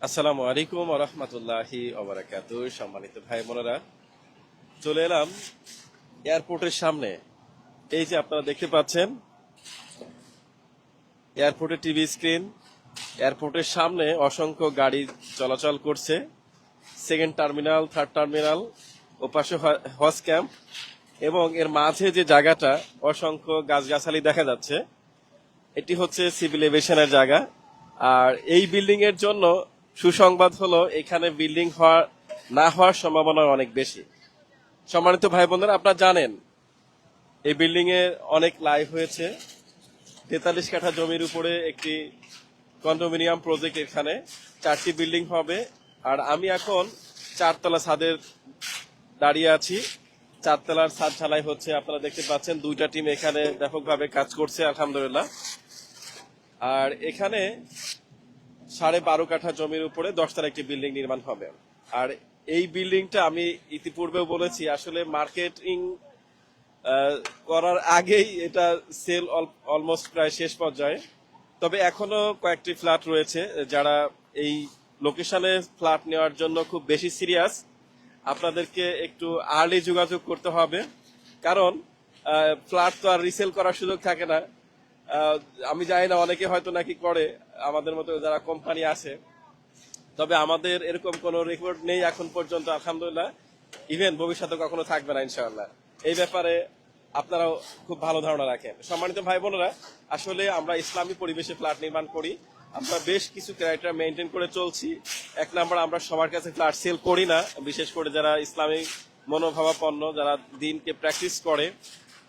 আসসালামু আলাইকুম রহমতুল্লাহি ওবরাকাতু সম্মানিত ভাই বোনেরা। চলে এলাম এয়ারপোর্টের সামনে। এই যে আপনারা দেখতে পাচ্ছেন, এয়ারপোর্টের টিভি স্ক্রিন, এয়ারপোর্টের সামনে অসংখ্য গাড়ি চলাচল করছে। সেকেন্ড টার্মিনাল, থার্ড টার্মিনাল ও পাশে হ- হজ ক্যাম্প এবং এর মাঝে যে জায়গাটা, অসংখ্য গাছগাছালি দেখা যাচ্ছে। এটি হচ্ছে সিভিল এভিয়েশনের জায়গা। আর এই বিল্ডিং এর জন্য সুসংবাদ হলো, এখানে বিল্ডিং হওয়ার না হওয়ার সম্ভাবনা অনেক বেশি। সম্মানিত ভাই বোনেরা আপনারা জানেন, এই বিল্ডিং এ অনেক লাইভ হয়েছে। তেতাল্লিশ কাঠা জমির উপরে একটি কন্ডোমিনিয়াম প্রজেক্ট এখানে। চারটি বিল্ডিং হবে। আর আমি এখন চারতলা ছাদের দাঁড়িয়ে আছি। চারতলার ছাদ ঢালাই হচ্ছে। আপনারা দেখতে পাচ্ছেন, দুইটা টিম এখানে ব্যাপকভাবে কাজ করছে, আলহামদুলিল্লাহ। আর এখানে সাড়ে বারো কাঠা জমির উপরে দশতলা একটি বিল্ডিং নির্মাণ হবে। আর এই বিল্ডিংটা আমি ইতিপূর্বেও বলেছি, আসলে মার্কেটিং করার আগেই এটা সেল অলমোস্ট প্রায় শেষ পর্যায়ে। তবে এখনও কয়েকটি ফ্ল্যাট রয়েছে যারা এই লোকেশনে ফ্ল্যাট নেওয়ার জন্য খুব বেশি সিরিয়াস। আপনাদেরকে একটু আর্লি যোগাযোগ করতে হবে, কারণ ফ্ল্যাট তো আর রিসেল করার সুযোগ থাকে না। আমি জানি না, অনেকে হয়তো নাকি করে, আমাদের মতো যারা কোম্পানি আছে। তবে আমাদের এরকম কোনো রেকর্ড নেই এখন পর্যন্ত, আলহামদুলিল্লাহ। ইভেন ভবিষ্যতে কখনো থাকবে না, ইনশাআল্লাহ। এই ব্যাপারে আপনারাও খুব ভালো ধারণা রাখেন। সম্মানিত ভাই বোনেরা, আসলে আমরা ইসলামী পরিবেশে ফ্ল্যাট নির্মাণ করি। আমরা বেশ কিছু ক্রাইটেরিয়া মেনটেন করে চলছি। এক নাম্বার আমরা সবার কাছে ফ্ল্যাট সেল করি না, বিশেষ করে যারা ইসলামিক মনোভাবাপন্ন, যারা দিনকে প্র্যাকটিস করে।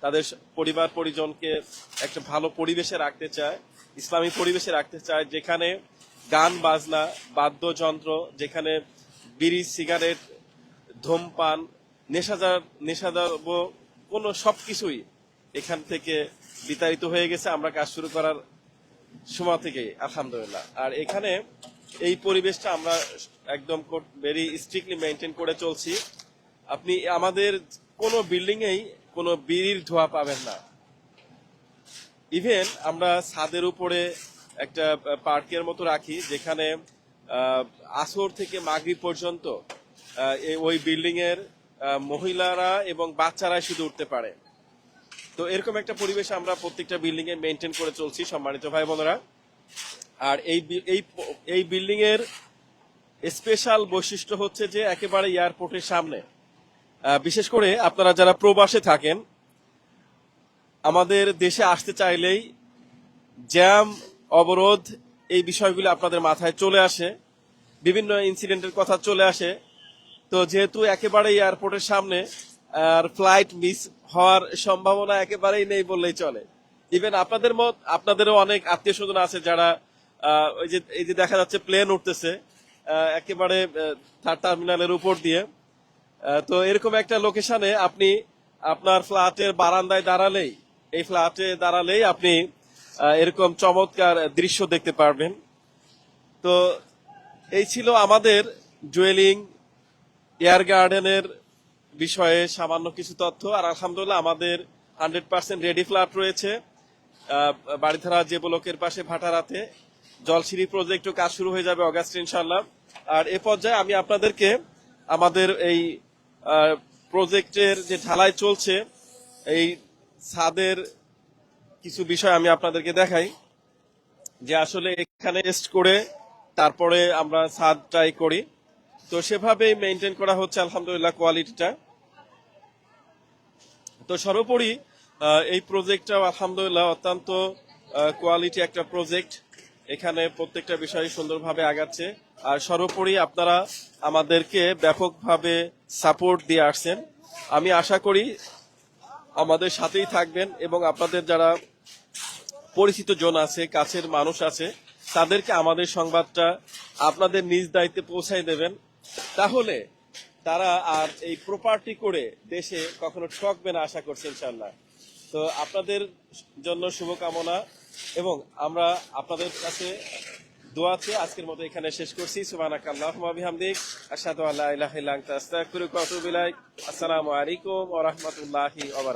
তাদের পরিবার পরিজনকে একটা ভালো পরিবেশে রাখতে চায়, ইসলামী পরিবেশে রাখতে চায়, যেখানে গান, বাজনা, বাদ্যযন্ত্র, যেখানে বিড়ি, সিগারেট, ধূমপান নেশাদার নেশাদ্রব্য, কোনো সবকিছুই এখান থেকে বিতাড়িত হয়ে গেছে। আমরা কাজ শুরু করার সময় থেকে, আলহামদুলিল্লাহ। আর এখানে এই পরিবেশটা আমরা একদম ভেরি স্ট্রিক্টলি মেনটেন করে চলছি। আপনি আমাদের কোনো বিল্ডিং এই কোনো বিড়ির ধোয়া পাবেন না। ইভেন আমরা ছাদের উপরে একটা পার্কের মতো রাখি, যেখানে আসর থেকে মাগরিব পর্যন্ত ওই বিল্ডিং এর মহিলারা এবং বাচ্চারা শুধু উঠতে পারে। তো এরকম একটা পরিবেশ আমরা প্রত্যেকটা বিল্ডিং মেনটেন করে চলছি, সম্মানিত ভাই বোনেরা। আর এই এই বিল্ডিং এর স্পেশাল বৈশিষ্ট্য হচ্ছে যে একেবারে এয়ারপোর্টের সামনে। বিশেষ করে আপনারা যারা প্রবাসে থাকেন, আমাদের দেশে আসতে চাইলেই জ্যাম, অবরোধ এই বিষয়গুলো আপনাদের মাথায় চলে আসে। বিভিন্ন ইনসিডেন্টের কথা চলে আসে। তো যেহেতু একেবারে এয়ারপোর্টের সামনে, আর ফ্লাইট মিস হওয়ার সম্ভাবনা একেবারেই নেই বললেই চলে। ইভেন আপনাদের মত, আপনাদেরও অনেক আত্মীয় স্বজন আছে যারা ওই যে, এই যে দেখা যাচ্ছে প্লেন উঠতেছে একেবারে থার্ড টার্মিনালের উপর দিয়ে। তো এরকম একটা লোকেশনে আপনি আপনার ফ্ল্যাটের বারান্দায় দাঁড়ালেই, এই ফ্ল্যাটে দাঁড়ালেই আপনি এরকম চমৎকার দৃশ্য দেখতে পারবেন। তো এই ছিল আমাদের জুয়েলিং এয়ার গার্ডেনের বিষয়ে সামান্য কিছু তথ্য। আর আলহামদুলিল্লাহ আমাদের হান্ড্রেড পার্সেন্ট রেডি ফ্ল্যাট রয়েছে। বাড়িধারা যে ব্লকের পাশে ভাটারাতে। জলসিঁড়ি প্রজেক্টও কাজ শুরু হয়ে যাবে অগাস্ট ইনশাল্লাহ আর এ পর্যায়ে আমি আপনাদেরকে আমাদের এই প্রজেক্টের যে ঢালাই চলছে, এই ছাদের কিছু বিষয় আমি আপনাদেরকে দেখাই। যে আসলে এখানে টেস্ট করে তারপরে আমরা ছাদ ট্রাই করি। তো সেভাবেই মেনটেন করা হচ্ছে, আলহামদুলিল্লাহ কোয়ালিটিটা তো সর্বোপরি এই প্রজেক্টটা আলহামদুলিল্লাহ অত্যন্ত কোয়ালিটি একটা প্রজেক্ট এখানে প্রত্যেকটা বিষয় সুন্দরভাবে আগাচ্ছে। আর সর্বোপরি আপনারা আমাদেরকে ব্যাপকভাবে সাপোর্ট দিয়ে আসছেন। আমি আশা করি আমাদের সাথেই থাকবেন এবং আপনাদের যারা পরিচিত জন আছে, কাছের মানুষ আছে, তাদেরকে আমাদের সংবাদটা আপনাদের নিজ দায়িত্বে পৌঁছাই দেবেন। তাহলে তারা আর এই প্রপার্টি করে দেশে কখনো ঠকবে না, আশা করছি ইনশাল্লাহ তো আপনাদের জন্য শুভকামনা। এবং আমরা আপনাদের কাছে দোয়াতে আজকের মতো এখানে শেষ করছি। সুবানাক আল্লাহুম্মা বিহামদিক। আশহাদু আল্লা ইলাহা ওয়া আতুবু ইলাইক। আসসালামু আলাইকুম ওয়া রাহমাতুল্লাহি ওয়া